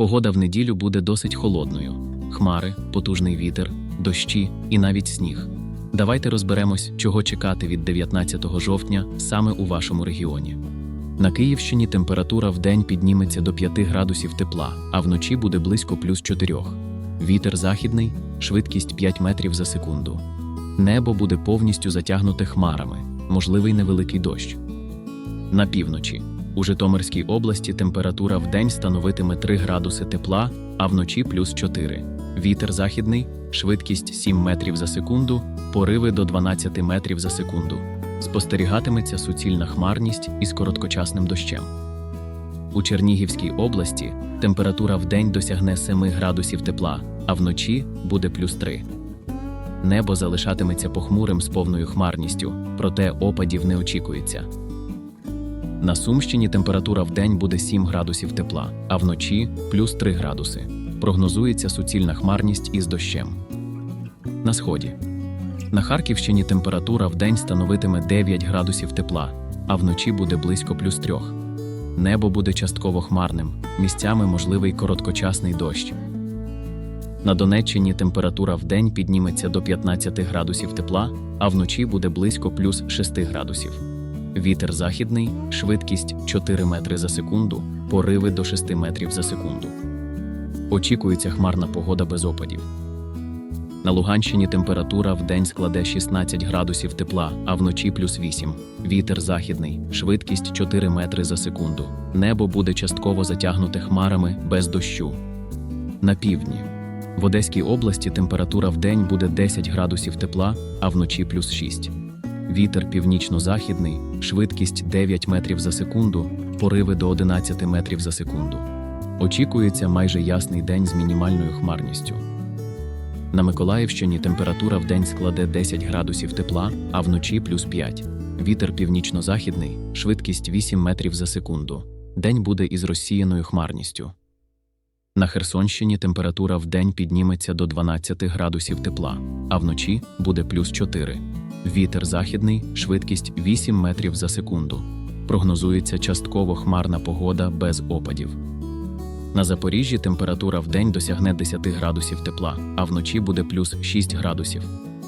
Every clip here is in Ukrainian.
Погода в неділю буде досить холодною: хмари, потужний вітер, дощі і навіть сніг. Давайте розберемось, чого чекати від 19 жовтня саме у вашому регіоні. На Київщині температура в день підніметься до 5 градусів тепла, а вночі буде близько плюс 4. Вітер західний, швидкість 5 метрів за секунду. Небо буде повністю затягнуте хмарами, можливий невеликий дощ. На півночі. У Житомирській області температура в день становитиме 3 градуси тепла, а вночі плюс 4. Вітер західний, швидкість 7 метрів за секунду, пориви до 12 метрів за секунду. Спостерігатиметься суцільна хмарність із короткочасним дощем. У Чернігівській області температура в день досягне 7 градусів тепла, а вночі буде плюс 3. Небо залишатиметься похмурим з повною хмарністю, проте опадів не очікується. На Сумщині температура в день буде 7 градусів тепла, а вночі плюс 3 градуси. Прогнозується суцільна хмарність із дощем. На сході. На Харківщині температура в день становитиме 9 градусів тепла, а вночі буде близько плюс 3. Небо буде частково хмарним, місцями можливий короткочасний дощ. На Донеччині температура в день підніметься до 15 градусів тепла, а вночі буде близько плюс 6 градусів. Вітер західний, швидкість 4 метри за секунду, пориви до 6 метрів за секунду. Очікується хмарна погода без опадів. На Луганщині температура в день складе 16 градусів тепла, а вночі плюс 8. Вітер західний, швидкість 4 метри за секунду. Небо буде частково затягнуте хмарами без дощу. На півдні. В Одеській області температура в день буде 10 градусів тепла, а вночі плюс 6. Вітер північно-західний, швидкість 9 метрів за секунду, пориви до 11 метрів за секунду. Очікується майже ясний день з мінімальною хмарністю. На Миколаївщині температура в день складе 10 градусів тепла, а вночі плюс 5. Вітер північно-західний, швидкість 8 метрів за секунду. День буде із розсіяною хмарністю. На Херсонщині температура в день підніметься до 12 градусів тепла, а вночі буде плюс 4. Вітер західний, швидкість 8 метрів за секунду. Прогнозується частково хмарна погода без опадів. На Запоріжжі температура в день досягне 10 градусів тепла, а вночі буде плюс 6 градусів.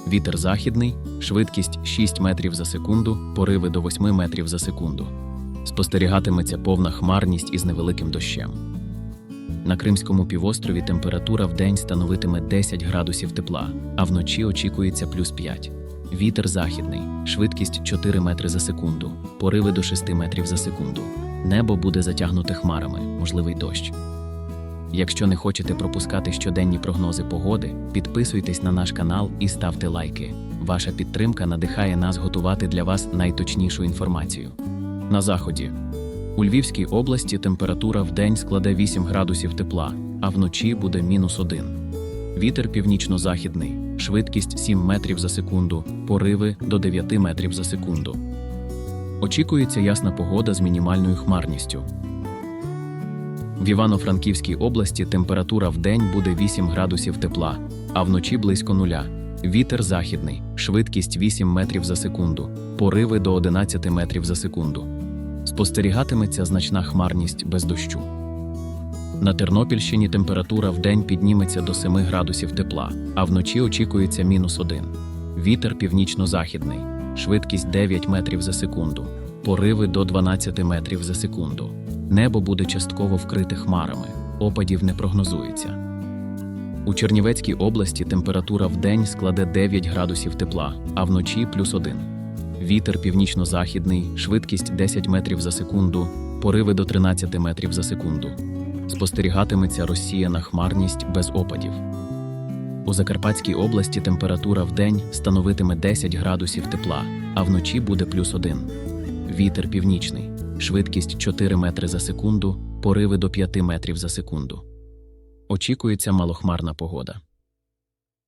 Вітер західний, швидкість 6 метрів за секунду, пориви до 8 метрів за секунду. Спостерігатиметься повна хмарність із невеликим дощем. На Кримському півострові температура в день становитиме 10 градусів тепла, а вночі очікується плюс 5. Вітер західний, швидкість 4 метри за секунду, пориви до 6 метрів за секунду. Небо буде затягнуте хмарами, можливий дощ. Якщо не хочете пропускати щоденні прогнози погоди, підписуйтесь на наш канал і ставте лайки. Ваша підтримка надихає нас готувати для вас найточнішу інформацію. На заході. У Львівській області температура в день складе 8 градусів тепла, а вночі буде мінус 1. Вітер північно-західний, швидкість 7 метрів за секунду, пориви до 9 метрів за секунду. Очікується ясна погода з мінімальною хмарністю. В Івано-Франківській області температура в день буде 8 градусів тепла, а вночі близько нуля. Вітер західний, швидкість 8 метрів за секунду, пориви до 11 метрів за секунду. Спостерігатиметься значна хмарність без дощу. На Тернопільщині температура в день підніметься до 7 градусів тепла, а вночі очікується мінус 1. Вітер північно-західний, швидкість 9 метрів за секунду, пориви до 12 метрів за секунду. Небо буде частково вкрите хмарами, опадів не прогнозується. У Чернівецькій області температура в день складе 9 градусів тепла, а вночі плюс 1. Вітер північно-західний, швидкість 10 метрів за секунду, пориви до 13 метрів за секунду. Спостерігатиметься розсіяна хмарність без опадів. У Закарпатській області температура в день становитиме 10 градусів тепла, а вночі буде плюс 1. Вітер північний, швидкість 4 метри за секунду, пориви до 5 метрів за секунду. Очікується малохмарна погода.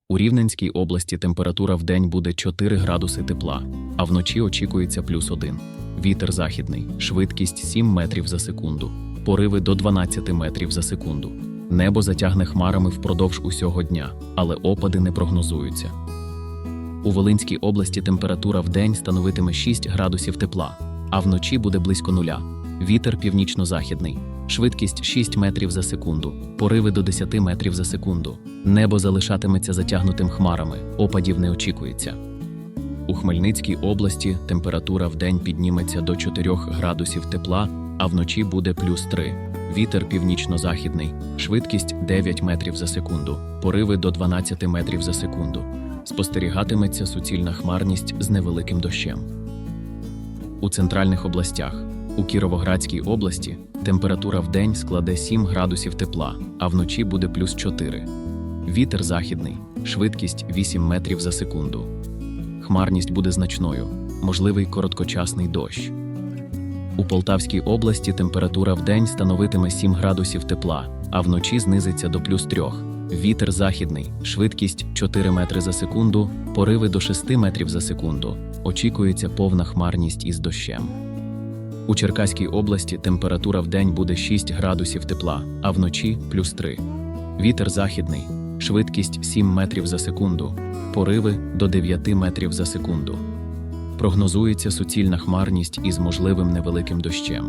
У Рівненській області температура в день буде 4 градуси тепла, а вночі очікується плюс 1. Вітер західний, швидкість 7 метрів за секунду, пориви до 12 метрів за секунду. Небо затягне хмарами впродовж усього дня, але опади не прогнозуються. У Волинській області температура в день становитиме 6 градусів тепла, а вночі буде близько нуля. Вітер північно-західний, швидкість 6 метрів за секунду, пориви до 10 метрів за секунду. Небо залишатиметься затягнутим хмарами, опадів не очікується. У Хмельницькій області температура вдень підніметься до 4 градусів тепла, а вночі буде плюс 3. Вітер північно-західний, швидкість 9 метрів за секунду, пориви до 12 метрів за секунду. Спостерігатиметься суцільна хмарність з невеликим дощем. У центральних областях у Кіровоградській області температура вдень складе 7 градусів тепла, а вночі буде плюс 4. Вітер західний, швидкість 8 метрів за секунду. Хмарність буде значною, можливий короткочасний дощ. У Полтавській області температура вдень становитиме 7 градусів тепла, а вночі знизиться до плюс 3. Вітер західний, швидкість 4 метри за секунду, пориви до 6 метрів за секунду. Очікується повна хмарність із дощем. У Черкаській області температура вдень буде 6 градусів тепла, а вночі плюс 3. Вітер західний, швидкість 7 метрів за секунду, пориви до 9 метрів за секунду. Прогнозується суцільна хмарність із можливим невеликим дощем.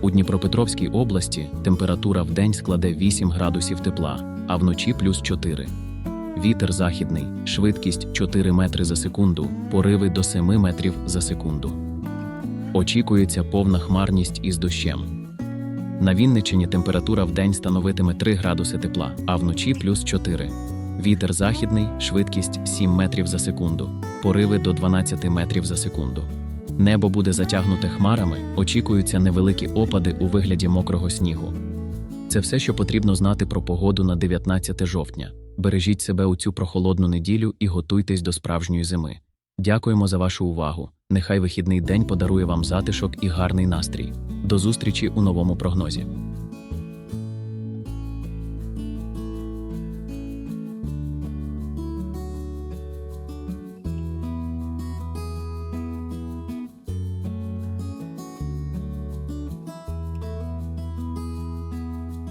У Дніпропетровській області температура вдень складе 8 градусів тепла, а вночі плюс 4. Вітер західний, швидкість 4 метри за секунду, пориви до 7 метрів за секунду. Очікується повна хмарність із дощем. На Вінниччині температура вдень становитиме 3 градуси тепла, а вночі плюс 4. Вітер західний, швидкість 7 метрів за секунду, пориви до 12 метрів за секунду. Небо буде затягнуте хмарами, очікуються невеликі опади у вигляді мокрого снігу. Це все, що потрібно знати про погоду на 19 жовтня. Бережіть себе у цю прохолодну неділю і готуйтесь до справжньої зими. Дякуємо за вашу увагу. Нехай вихідний день подарує вам затишок і гарний настрій. До зустрічі у новому прогнозі.